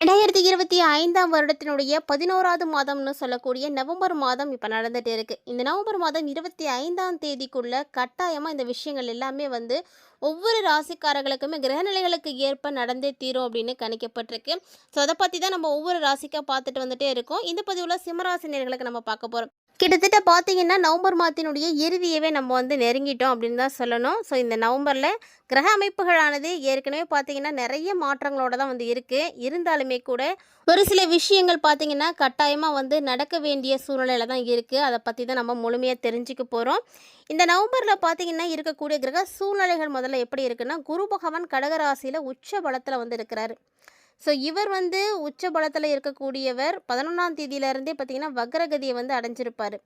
ரெண்டாயிரத்தி இருபத்தி ஐந்தாம் வருடத்தினுடைய பதினோராவது மாதம்னு சொல்லக்கூடிய நவம்பர் மாதம் இப்போ நடந்துகிட்டே இருக்குது இந்த நவம்பர் மாதம் இருபத்தி ஐந்தாம் தேதிக்குள்ளே கட்டாயமாக இந்த விஷயங்கள் எல்லாமே வந்து ஒவ்வொரு ராசிக்காரர்களுக்குமே கிரகநிலைகளுக்கு ஏற்ப நடந்தே தீரும் அப்படின்னு கணிக்கப்பட்டிருக்கு. ஸோ அதை பற்றி தான் நம்ம ஒவ்வொரு ராசிக்காக பார்த்துட்டு வந்துகிட்டே இருக்கோம். இந்த பதிவில் சிம்மராசினியர்களுக்கு நம்ம பார்க்க போகிறோம் கிட்டத்தட்ட பார்த்தீங்கன்னா நவம்பர் மாதத்தினுடைய இறுதியவே நம்ம வந்து நெருங்கிட்டோம் அப்படின்னு தான் சொல்லணும். ஸோ இந்த நவம்பரில் கிரக அமைப்புகளானது ஏற்கனவே பார்த்தீங்கன்னா நிறைய மாற்றங்களோட தான் வந்து இருக்குது இருந்தாலுமே கூட ஒரு சில விஷயங்கள் பார்த்தீங்கன்னா கட்டாயமாக வந்து நடக்க வேண்டிய சூழ்நிலையில தான் இருக்குது அதை பற்றி தான் நம்ம முழுமையாக தெரிஞ்சுக்க போகிறோம் இந்த நவம்பரில் பார்த்தீங்கன்னா இருக்கக்கூடிய கிரக சூழ்நிலைகள் முதல்ல எப்படி இருக்குன்னா குரு பகவான் கடகராசியில் உச்ச பலத்தில் வந்து இருக்கிறாரு. ஸோ இவர் வந்து உச்ச பலத்தில் இருக்கக்கூடியவர் பதினொன்றாம் தேதியிலேருந்தே பார்த்தீங்கன்னா வக்ரகதியை வந்து அடைஞ்சிருப்பார்.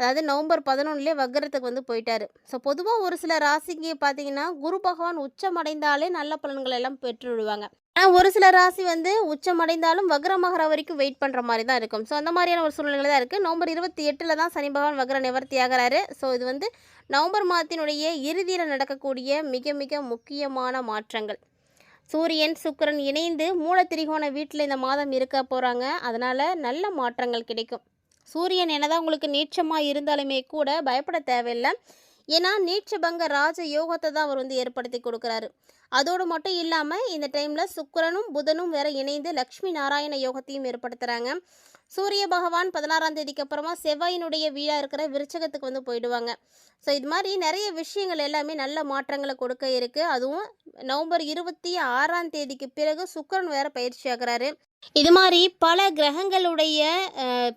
அதாவது நவம்பர் பதினொன்றுலேயே வக்ரத்துக்கு வந்து போயிட்டார். ஸோ பொதுவாக ஒரு சில ராசிக்கு பார்த்தீங்கன்னா குரு பகவான் உச்சமடைந்தாலே நல்ல பலன்கள் எல்லாம் பெற்று விடுவாங்க ஆனால் ஒரு சில ராசி வந்து உச்சமடைந்தாலும் வக்ரமாகற வரைக்கும் வெயிட் பண்ணுற மாதிரி தான் இருக்கும். ஸோ அந்த மாதிரியான ஒரு சூழ்நிலை தான் இருக்குது நவம்பர் இருபத்தி எட்டில் தான் சனி பகவான் வக்ர நிவர்த்தி ஆகிறாரு. ஸோ இது வந்து நவம்பர் மாதத்தினுடைய இறுதியில் நடக்கக்கூடிய மிக மிக முக்கியமான மாற்றங்கள். சூரியன் சுக்கிரன் இணைந்து மூலத்திரிகோண வீட்டில் இந்த மாதம் இருக்க போகிறாங்க அதனால் நல்ல மாற்றங்கள் கிடைக்கும். சூரியன் என்னதான் உங்களுக்கு நீச்சமாக இருந்தாலுமே கூட பயப்பட தேவையில்லை. ஏன்னா நீச்சபங்க ராஜ யோகத்தை தான் அவர் வந்து ஏற்படுத்தி கொடுக்குறாரு. அதோடு மட்டும் இல்லாமல் இந்த டைமில் சுக்கிரனும் புதனும் வேற இணைந்து லக்ஷ்மி நாராயண யோகத்தையும் ஏற்படுத்துகிறாங்க சூரிய பகவான் பதினாறாம் தேதிக்கு அப்புறமா செவ்வாயினுடைய வீடாக இருக்கிற விருச்சகத்துக்கு வந்து போயிடுவாங்க. ஸோ இது மாதிரி நிறைய விஷயங்கள் எல்லாமே நல்ல மாற்றங்களை கொடுக்க இருக்குது அதுவும் நவம்பர் இருபத்தி ஆறாம் தேதிக்கு பிறகு சுக்கிரன் வேற பயிற்சி ஆகிறாரு. இது மாதிரி பல கிரகங்களுடைய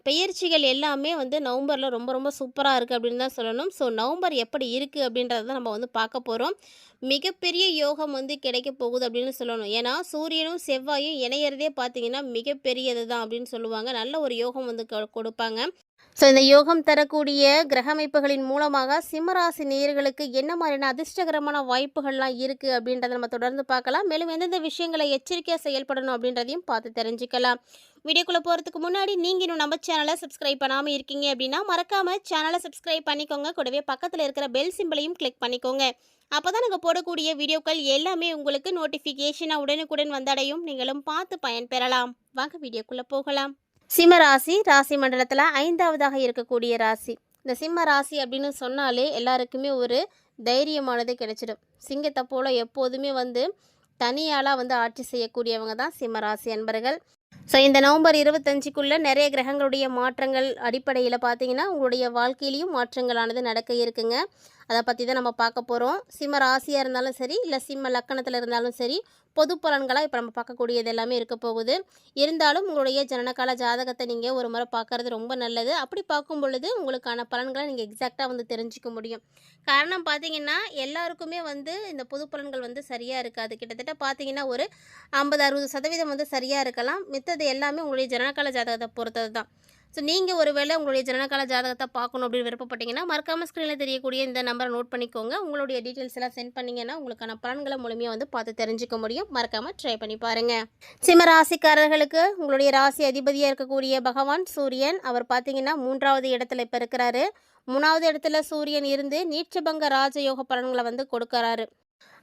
பெயர்ச்சிகள் எல்லாமே வந்து நவம்பரில் ரொம்ப ரொம்ப சூப்பராக இருக்குது அப்படின்னு தான் சொல்லணும். ஸோ நவம்பர் எப்படி இருக்குது அப்படின்றத தான் நம்ம வந்து பார்க்க போகிறோம் மிகப்பெரிய யோகம் வந்து கிடைக்க போகுது அப்படின்னு சொல்லணும். ஏன்னா சூரியனும் செவ்வாயும் இணையிறதே பார்த்தீங்கன்னா மிகப்பெரியது தான் அப்படின்னு சொல்லுவாங்க. நல்ல ஒரு யோகம் வந்து கொ- கொடுப்பாங்க. ஸோ இந்த யோகம் தரக்கூடிய கிரக அமைப்புகளின் மூலமாக சிம்மராசி நேயர்களுக்கு என்ன மாதிரியான அதிர்ஷ்டகரமான வாய்ப்புகள்லாம் இருக்குது அப்படின்றத நம்ம தொடர்ந்து பார்க்கலாம். மேலும் எந்தெந்த விஷயங்களை எச்சரிக்கையாக செயல்படணும் அப்படின்றதையும் பார்த்து தெரிஞ்சுக்கலாம். வீடியோக்குள்ளே போகிறதுக்கு முன்னாடி நீங்கள் இன்னும் நம்ம சேனலை சப்ஸ்கிரைப் பண்ணாமல் இருக்கீங்க அப்படின்னா மறக்காமல் சேனலை சப்ஸ்கிரைப் பண்ணிக்கோங்க. கூடவே பக்கத்தில் இருக்கிற பெல் சிம்பிளையும் கிளிக் பண்ணிக்கோங்க. அப்போ தான் நாங்கள் போடக்கூடிய வீடியோக்கள் எல்லாமே உங்களுக்கு நோட்டிஃபிகேஷனாக உடனுக்குடன் வந்தடையும். நீங்களும் பார்த்து பயன்பெறலாம். வாங்க வீடியோக்குள்ளே போகலாம். சிம்ம ராசி ராசி மண்டலத்தில் ஐந்தாவதாக இருக்கக்கூடிய ராசி. இந்த சிம்ம ராசி அப்படின்னு சொன்னாலே எல்லாருக்குமே ஒரு தைரியமானது கிடைச்சிடும். சிங்கத்தை போல் எப்போதுமே வந்து தனியாளாக வந்து ஆட்சி செய்யக்கூடியவங்க தான் சிம்ம ராசி அன்பர்கள். ஸோ இந்த நவம்பர் இருபத்தஞ்சுக்குள்ளே நிறைய கிரகங்களுடைய மாற்றங்கள் அடிப்படையில் பார்த்தீங்கன்னா உங்களுடைய வாழ்க்கையிலையும் மாற்றங்களானது நடக்க இருக்குங்க. அதை பற்றி தான் நம்ம பார்க்க போகிறோம் சிம்ம ராசியாக இருந்தாலும் சரி இல்லை சிம்ம லக்கணத்தில் இருந்தாலும் சரி பொது பலன்களாக இப்போ நம்ம பார்க்கக்கூடியது எல்லாமே இருக்க போகுது. இருந்தாலும் உங்களுடைய ஜனனகால ஜாதகத்தை நீங்கள் ஒரு முறை பார்க்கறது ரொம்ப நல்லது. அப்படி பார்க்கும் பொழுது உங்களுக்கான பலன்களை நீங்கள் எக்ஸாக்டாக வந்து தெரிஞ்சுக்க முடியும். காரணம் பார்த்தீங்கன்னா எல்லாருக்குமே வந்து இந்த பொது பலன்கள் வந்து சரியாக இருக்காது. கிட்டத்தட்ட பார்த்தீங்கன்னா ஒரு ஐம்பது அறுபது சதவீதம் வந்து சரியாக இருக்கலாம். மித்தது எல்லாமே உங்களுடைய ஜனனகால ஜாதகத்தை பொறுத்தது தான். ஸோ நீங்கள் ஒருவேளை உங்களுடைய ஜனனகால ஜாதகத்தை பார்க்கணும் அப்படின்னு விருப்பப்பட்டீங்கன்னா மறக்காம ஸ்க்ரீனில் தெரியக்கூடிய இந்த நம்பரை நோட் பண்ணிக்கோங்க. உங்களுடைய டீட்டெயில்ஸ் எல்லாம் சென்ட் பண்ணிங்கன்னா உங்களுக்கான பலன்களை முழுமையாக வந்து பார்த்து தெரிஞ்சுக்க முடியும். மறக்காமல் ட்ரை பண்ணி பாருங்கள் சிம்ம ராசிக்காரர்களுக்கு உங்களுடைய ராசி அதிபதியாக இருக்கக்கூடிய பகவான் சூரியன் அவர் பார்த்தீங்கன்னா மூன்றாவது இடத்துல இப்போ இருக்கிறாரு. மூணாவது இடத்துல சூரியன் இருந்து நீச்சபங்க ராஜயோக பலன்களை வந்து கொடுக்கறாரு.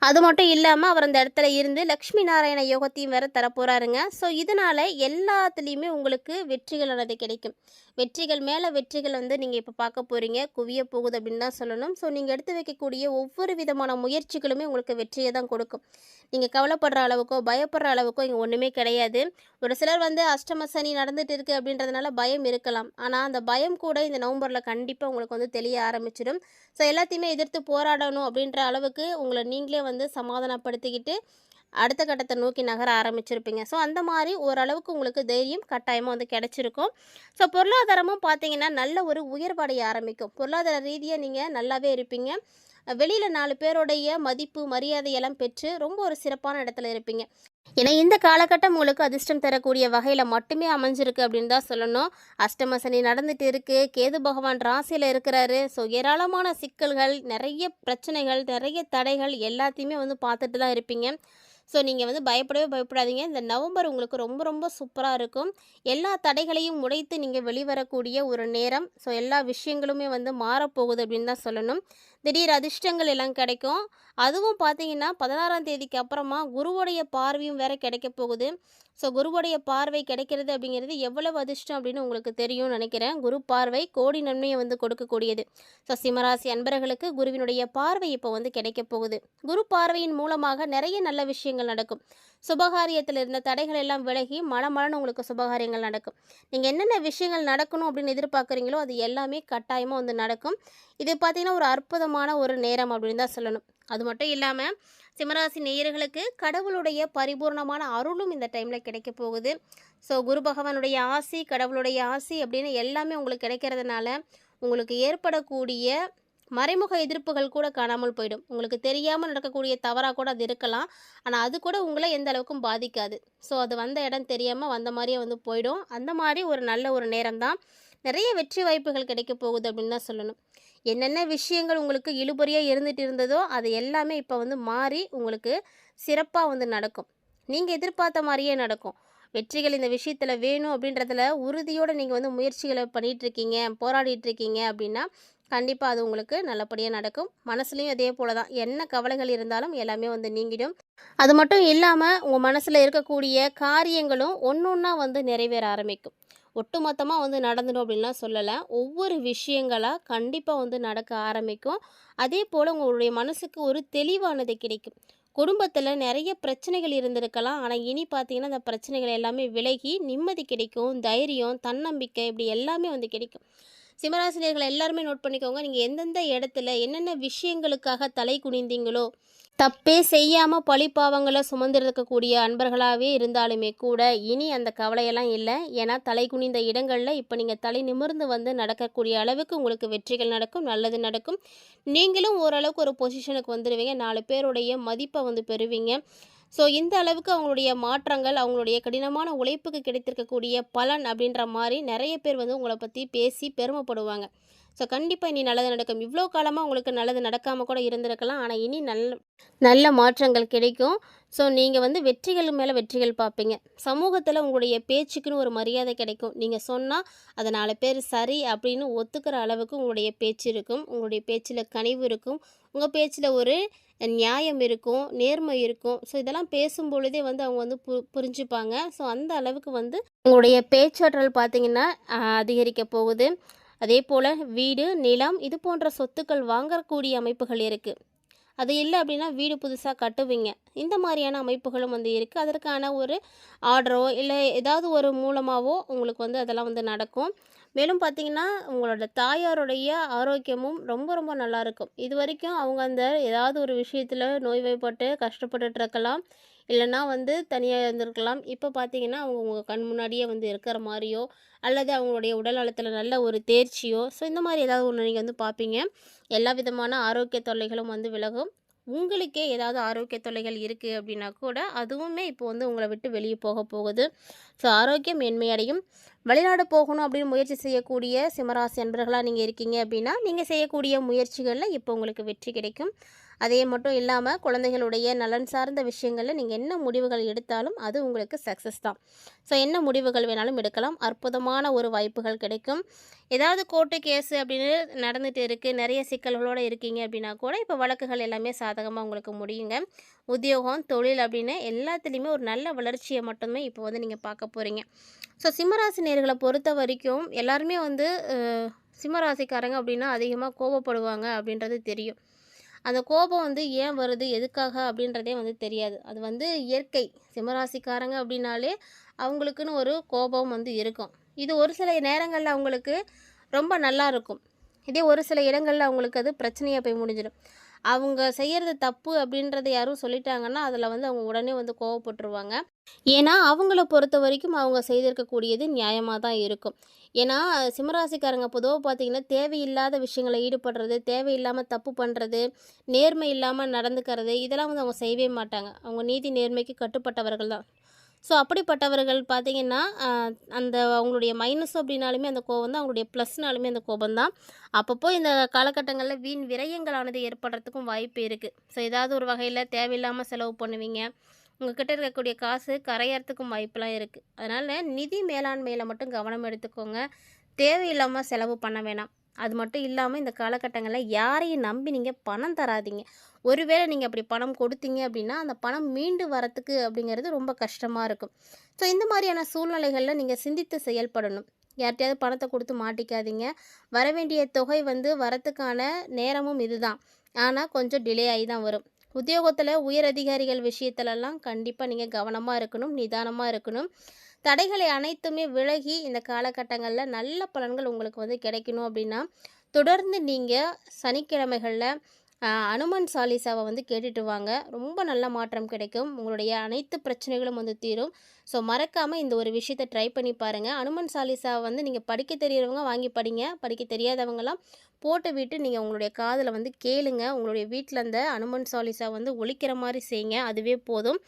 அது மட்டும் இல்லாமல் அவர் அந்த இடத்துல இருந்து லக்ஷ்மி நாராயண யோகத்தையும் வேற தரப்போகிறாருங்க ஸோ இதனால் எல்லாத்துலேயுமே உங்களுக்கு வெற்றிகளானது கிடைக்கும். வெற்றிகள் மேலே வெற்றிகள் வந்து நீங்கள் இப்போ பார்க்க போகிறீங்க குவிய போகுது அப்படின்னு தான் சொல்லணும். ஸோ நீங்கள் எடுத்து வைக்கக்கூடிய ஒவ்வொரு விதமான முயற்சிகளுமே உங்களுக்கு வெற்றியை தான் கொடுக்கும். நீங்கள் கவலைப்படுற அளவுக்கோ பயப்படுற அளவுக்கோ இங்கே ஒன்றுமே கிடையாது. ஒரு சிலர் வந்து அஷ்டம சனி நடந்துட்டு இருக்குது அப்படின்றதுனால பயம் இருக்கலாம். ஆனால் அந்த பயம் கூட இந்த நவம்பரில் கண்டிப்பாக உங்களுக்கு வந்து தெரிய ஆரம்பிச்சிடும். ஸோ எல்லாத்தையுமே எதிர்த்து போராடணும் அப்படின்ற அளவுக்கு உங்களை நீங்களே வந்து சமாதானப்படுத்திக்கிட்டு அடுத்த கட்டத்தை நோக்கி நகர ஆரம்பிச்சிருப்பீங்க. ஸோ அந்த மாதிரி ஓரளவுக்கு உங்களுக்கு தைரியம் கட்டாயமாக வந்து கிடச்சிருக்கும். ஸோ பொருளாதாரமும் பார்த்தீங்கன்னா நல்ல ஒரு உயர்வடைய ஆரம்பிக்கும். பொருளாதார ரீதியாக நீங்கள் நல்லாவே இருப்பீங்க. வெளியில் நாலு பேருடைய மதிப்பு மரியாதையெல்லாம் பெற்று ரொம்ப ஒரு சிறப்பான இடத்துல இருப்பீங்க. ஏன்னா இந்த காலகட்டம் உங்களுக்கு அதிர்ஷ்டம் தரக்கூடிய வகையில் மட்டுமே அமைஞ்சிருக்கு அப்படின்னு தான் சொல்லணும். அஷ்டம சனி நடந்துட்டு இருக்கு. கேது பகவான் ராசியில் இருக்கிறாரு. ஸோ ஏராளமான சிக்கல்கள் நிறைய பிரச்சனைகள் நிறைய தடைகள் எல்லாத்தையுமே வந்து பார்த்துட்டு தான் இருப்பீங்க. ஸோ நீங்கள் வந்து பயப்படவே பயப்படாதீங்க. இந்த நவம்பர் உங்களுக்கு ரொம்ப ரொம்ப சூப்பராக இருக்கும். எல்லா தடைகளையும் உடைத்து நீங்கள் வெளிவரக்கூடிய ஒரு நேரம். ஸோ எல்லா விஷயங்களுமே வந்து மாறப்போகுது அப்படின்னு தான் சொல்லணும். திடீர் அதிர்ஷ்டங்கள் எல்லாம் கிடைக்கும். அதுவும் பார்த்தீங்கன்னா பதினாறாம் தேதிக்கு அப்புறமா குருவுடைய பார்வையும் வேற கிடைக்க போகுது. ஸோ குருவுடைய பார்வை கிடைக்கிறது அப்படிங்கிறது எவ்வளவு அதிர்ஷ்டம் அப்படின்னு உங்களுக்கு தெரியும்னு நினைக்கிறேன். குரு பார்வை கோடி நன்மையை வந்து கொடுக்கக்கூடியது. ஸோ சிம்மராசி அன்பர்களுக்கு குருவினுடைய பார்வை இப்போ வந்து கிடைக்க போகுது. குரு பார்வையின் மூலமாக நிறைய நல்ல விஷயங்கள் நடக்கும். சுபகாரியத்தில் இருந்த தடைகள் எல்லாம் விலகி மனமலன்னு உங்களுக்கு சுபகாரியங்கள் நடக்கும். நீங்கள் என்னென்ன விஷயங்கள் நடக்கணும் அப்படின்னு எதிர்பார்க்குறீங்களோ அது எல்லாமே கட்டாயமாக வந்து நடக்கும். இது பார்த்திங்கன்னா ஒரு அற்புதமான ஒரு நேரம் அப்படின்னு தான் சொல்லணும். அது மட்டும் இல்லாமல் சிம்மராசி நேயர்களுக்கு கடவுளுடைய பரிபூர்ணமான அருளும் இந்த டைமில் கிடைக்க போகுது. ஸோ குரு பகவானுடைய ஆசி கடவுளுடைய ஆசி அப்படின்னு எல்லாமே உங்களுக்கு கிடைக்கிறதுனால உங்களுக்கு ஏற்படக்கூடிய மறைமுக எதிர்ப்புகள் கூட காணாமல் போயிடும். உங்களுக்கு தெரியாமல் நடக்கக்கூடிய தவறாக கூட அது இருக்கலாம். ஆனால் அது கூட உங்களை எந்த அளவுக்கும் பாதிக்காது. ஸோ அது வந்த இடம் தெரியாமல் வந்த மாதிரியே வந்து போயிடும். அந்த மாதிரி ஒரு நல்ல ஒரு நேரம் தான். நிறைய வெற்றி வாய்ப்புகள் கிடைக்க போகுது அப்படின்னு தான் சொல்லணும். என்னென்ன விஷயங்கள் உங்களுக்கு இழுபறியாக இருந்துகிட்டு இருந்ததோ அது எல்லாமே இப்போ வந்து மாறி உங்களுக்கு சிறப்பாக வந்து நடக்கும். நீங்கள் எதிர்பார்த்த மாதிரியே நடக்கும். வெற்றிகள் இந்த விஷயத்தில் வேணும் அப்படின்றதுல உறுதியோடு நீங்கள் வந்து முயற்சிகளை பண்ணிகிட்டு இருக்கீங்க இருக்கீங்க அப்படின்னா கண்டிப்பாக அது உங்களுக்கு நல்லபடியாக நடக்கும். மனசுலையும் அதே போல தான் என்ன கவலைகள் இருந்தாலும் எல்லாமே வந்து நீங்கிடும். அது மட்டும் இல்லாமல் உங்கள் மனசில் இருக்கக்கூடிய காரியங்களும் ஒன்று ஒன்றா வந்து நிறைவேற ஆரம்பிக்கும். ஒட்டுமொத்தமாக வந்து நடந்துடும் அப்படின்லாம் சொல்லலை. ஒவ்வொரு விஷயங்களாக கண்டிப்பாக வந்து நடக்க ஆரம்பிக்கும். அதே போல் உங்களுடைய மனசுக்கு ஒரு தெளிவானது கிடைக்கும். குடும்பத்தில் நிறைய பிரச்சனைகள் இருந்திருக்கலாம். ஆனால் இனி பார்த்தீங்கன்னா அந்த பிரச்சனைகள் எல்லாமே விலகி நிம்மதி கிடைக்கும் தைரியம் தன்னம்பிக்கை இப்படி எல்லாமே வந்து கிடைக்கும். சிம்மராசினியர்கள் எல்லாருமே நோட் பண்ணிக்கோங்க. நீங்கள் எந்தெந்த இடத்துல என்னென்ன விஷயங்களுக்காக தலை குனிந்தீங்களோ தப்பே செய்யாமல் பழிப்பாவங்களை சுமந்திருக்கக்கூடிய அன்பர்களாகவே இருந்தாலுமே கூட இனி அந்த கவலையெல்லாம் இல்லை. ஏன்னா தலை குனிந்த இடங்களில் இப்போ நீங்கள் தலை நிமிர்ந்து வந்து நடக்கக்கூடிய அளவுக்கு உங்களுக்கு வெற்றிகள் நடக்கும் நல்லது நடக்கும். நீங்களும் ஓரளவுக்கு ஒரு பொசிஷனுக்கு வந்துடுவீங்க நாலு பேருடைய மதிப்பை வந்து பெறுவீங்க. ஸோ இந்த அளவுக்கு அவங்களுடைய மாற்றங்கள் அவங்களுடைய கடினமான உழைப்புக்கு கிடைத்திருக்கக்கூடிய பலன் அப்படின்ற மாதிரி நிறைய பேர் வந்து உங்களை பற்றி பேசி பெருமைப்படுவாங்க. ஸோ கண்டிப்பாக இனி நல்லது நடக்கும். இவ்வளோ காலமாக உங்களுக்கு நல்லது நடக்காமல் கூட இருந்திருக்கலாம். ஆனால் இனி நல்ல நல்ல மாற்றங்கள் கிடைக்கும். ஸோ நீங்கள் வந்து வெற்றிகள் மேலே வெற்றிகள் பார்ப்பீங்க. சமூகத்தில் உங்களுடைய பேச்சுக்குன்னு ஒரு மரியாதை கிடைக்கும். நீங்கள் சொன்னால் அதை நாலு பேர் சரி அப்படின்னு ஒத்துக்கிற அளவுக்கு உங்களுடைய பேச்சு இருக்கும். உங்களுடைய பேச்சில் கனிவு இருக்கும். உங்கள் பேச்சில் ஒரு நியாயம் இருக்கும். நேர்மை இருக்கும். ஸோ இதெல்லாம் பேசும் பொழுதே வந்து அவங்க வந்து பு புரிஞ்சுப்பாங்க. ஸோ அந்த அளவுக்கு வந்து உங்களுடைய பேச்சாற்றல் பார்த்திங்கன்னா அதிகரிக்க போகுது. அதே போல் வீடு நிலம் இது போன்ற சொத்துக்கள் வாங்கக்கூடிய அமைப்புகள் இருக்குது அது இல்லை அப்படின்னா வீடு புதுசாக கட்டுவீங்க. இந்த மாதிரியான அமைப்புகளும் வந்து இருக்குது அதற்கான ஒரு ஆர்டரோ இல்லை ஏதாவது ஒரு மூலமாகவோ உங்களுக்கு வந்து அதெல்லாம் வந்து நடக்கும். மேலும் பார்த்தீங்கன்னா உங்களோட தாயாருடைய ஆரோக்கியமும் ரொம்ப ரொம்ப நல்லாயிருக்கும் இது வரைக்கும் அவங்க அந்த ஏதாவது ஒரு விஷயத்தில் நோய்வாய்ப்பட்டு கஷ்டப்பட்டுட்டு இருக்கலாம். இல்லைன்னா வந்து தனியாக இருந்திருக்கலாம். இப்போ பார்த்தீங்கன்னா அவங்க உங்கள் கண் முன்னாடியே வந்து இருக்கிற மாதிரியோ அல்லது அவங்களுடைய உடல் நலத்தில் நல்ல ஒரு தேர்ச்சியோ ஸோ இந்த மாதிரி ஏதாவது ஒன்று நீங்கள் வந்து பார்ப்பீங்க எல்லா விதமான ஆரோக்கிய தொல்லைகளும் வந்து விலகும். உங்களுக்கே ஏதாவது ஆரோக்கிய தொல்லைகள் இருக்குது அப்படின்னா கூட அதுவுமே இப்போ வந்து உங்களை விட்டு வெளியே போக போகுது. ஸோ ஆரோக்கியம் மேன்மையடையும். வெளிநாடு போகணும் அப்படின்னு முயற்சி செய்யக்கூடிய சிம்மராசி அன்பர்களாக நீங்கள் இருக்கீங்க அப்படின்னா நீங்கள் செய்யக்கூடிய முயற்சிகளில் இப்போ உங்களுக்கு வெற்றி கிடைக்கும். அதே மட்டும் இல்லாமல் குழந்தைகளுடைய நலன் சார்ந்த விஷயங்களில் நீங்கள் என்ன முடிவுகள் எடுத்தாலும் அது உங்களுக்கு சக்ஸஸ் தான். ஸோ என்ன முடிவுகள் வேணாலும் எடுக்கலாம். அற்புதமான ஒரு வாய்ப்புகள் கிடைக்கும். ஏதாவது கோர்ட்டு கேஸு அப்படின்னு நடந்துகிட்டு இருக்குது நிறைய சிக்கல்களோடு இருக்கீங்க அப்படின்னா கூட இப்போ வழக்குகள் எல்லாமே சாதகமாக உங்களுக்கு முடியுங்க. உத்தியோகம் தொழில் அப்படின்னு எல்லாத்துலேயுமே ஒரு நல்ல வளர்ச்சியை மட்டுமே இப்போ வந்து நீங்கள் பார்க்க போகிறீங்க ஸோ சிம்மராசி நேர்களை பொறுத்த வரைக்கும் எல்லாருமே வந்து சிம்மராசிக்காரங்க அப்படின்னா அதிகமாக கோபப்படுவாங்க அப்படின்றது தெரியும். அந்த கோபம் வந்து ஏன் வருது? எதுக்காக? அப்படின்றதே வந்து தெரியாது. அது வந்து இயற்கை. சிம்மராசிக்காரங்க அப்படின்னாலே அவங்களுக்குன்னு ஒரு கோபம் வந்து இருக்கும். இது ஒரு சில நேரங்களில் அவங்களுக்கு ரொம்ப நல்லா இருக்கும். இதே ஒரு சில இடங்களில் அவங்களுக்கு அது பிரச்சனையாக போய் முடிஞ்சிடும். அவங்க செய்கிறது தப்பு அப்படின்றத யாரும் சொல்லிட்டாங்கன்னா அதில் வந்து அவங்க உடனே வந்து கோவப்பட்டுருவாங்க. ஏன்னா அவங்கள பொறுத்த வரைக்கும் அவங்க செய்திருக்கக்கூடியது நியாயமாக தான் இருக்கும். ஏன்னா சிம்மராசிக்காரங்க பொதுவாக பார்த்தீங்கன்னா தேவையில்லாத விஷயங்களை ஈடுபடுறது தேவையில்லாமல் தப்பு பண்ணுறது நேர்மை இல்லாமல் நடந்துக்கிறது இதெல்லாம் வந்து அவங்க செய்யவே மாட்டாங்க. அவங்க நீதி நேர்மைக்கு கட்டுப்பட்டவர்கள் தான். ஸோ அப்படிப்பட்டவர்கள் பார்த்தீங்கன்னா அந்த அவங்களுடைய மைனஸ் அப்படின்னாலுமே அந்த கோபம் தான். அவங்களுடைய ப்ளஸ்னாலுமே அந்த கோபம் தான். அப்பப்போ இந்த காலகட்டங்களில் வீண் விரயங்களானது ஏற்படுறதுக்கும் வாய்ப்பு இருக்குது ஸோ ஏதாவது ஒரு வகையில் தேவையில்லாமல் செலவு பண்ணுவீங்க. உங்கள்கிட்ட இருக்கக்கூடிய காசு கரையறதுக்கும் வாய்ப்புலாம் இருக்குது அதனால் நிதி மேலாண்மையில் மட்டும் கவனம் எடுத்துக்கோங்க. தேவையில்லாமல் செலவு பண்ண வேணாம். அது மட்டும் இல்லாமல் இந்த காலகட்டங்களில் யாரையும் நம்பி நீங்கள் பணம் தராதீங்க. ஒருவேளை நீங்கள் அப்படி பணம் கொடுத்தீங்க அப்படின்னா அந்த பணம் மீண்டு வரத்துக்கு அப்படிங்கிறது ரொம்ப கஷ்டமாக இருக்கும். ஸோ இந்த மாதிரியான சூழ்நிலைகளில் நீங்கள் சிந்தித்து செயல்படணும். யார்கிட்டயாவது பணத்தை கொடுத்து மாட்டிக்காதீங்க. வர வேண்டிய தொகை வந்து வரத்துக்கான நேரமும் இதுதான். ஆனால் கொஞ்சம் டிலே ஆகி தான் வரும். உத்தியோகத்தில் உயர் அதிகாரிகள் விஷயத்துலலாம் கண்டிப்பாக நீங்கள் கவனமாக இருக்கணும் நிதானமாக இருக்கணும். தடைகளை அனைத்துமே விலகி இந்த காலகட்டங்களில் நல்ல பலன்கள் உங்களுக்கு வந்து கிடைக்கணும் அப்படின்னா தொடர்ந்து நீங்கள் சனிக்கிழமைகளில் அனுமன் சாலிசாவை வந்து கேட்டுட்டு வாங்க. ரொம்ப நல்ல மாற்றம் கிடைக்கும். உங்களுடைய அனைத்து பிரச்சனைகளும் வந்து தீரும். ஸோ மறக்காமல் இந்த ஒரு விஷயத்தை ட்ரை பண்ணி பாருங்கள் அனுமன் சாலிசாவை வந்து நீங்கள் படிக்க தெரியறவங்க வாங்கி படிங்க. படிக்க தெரியாதவங்கலாம் போட்டு விட்டு நீங்கள் உங்களுடைய காதில் வந்து கேளுங்க. உங்களுடைய வீட்டில் அந்த அனுமன் சாலிசா வந்து ஒழிக்கிற மாதிரி செய்யுங்க. அதுவே போதும்.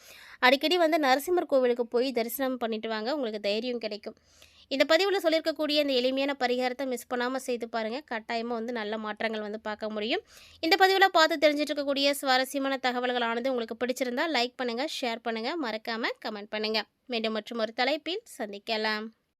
அடிக்கடி வந்து நரசிம்மர் கோவிலுக்கு போய் தரிசனம் பண்ணிட்டு வாங்க. உங்களுக்கு தைரியம் கிடைக்கும். இந்த பதிவில் சொல்லியிருக்கக்கூடிய இந்த எளிமையான பரிகாரத்தை மிஸ் பண்ணாமல் செய்து பாருங்கள் கட்டாயமாக வந்து நல்ல மாற்றங்கள் வந்து பார்க்க முடியும். இந்த பதிவில் பார்த்து தெரிஞ்சிட்டு இருக்கக்கூடிய சுவாரஸ்யமான தகவல்களானது உங்களுக்கு பிடிச்சிருந்தா லைக் பண்ணுங்கள் ஷேர் பண்ணுங்கள் மறக்காமல் கமெண்ட் பண்ணுங்கள் மீண்டும் மற்றும் ஒரு தலைப்பில் சந்திக்கலாம்.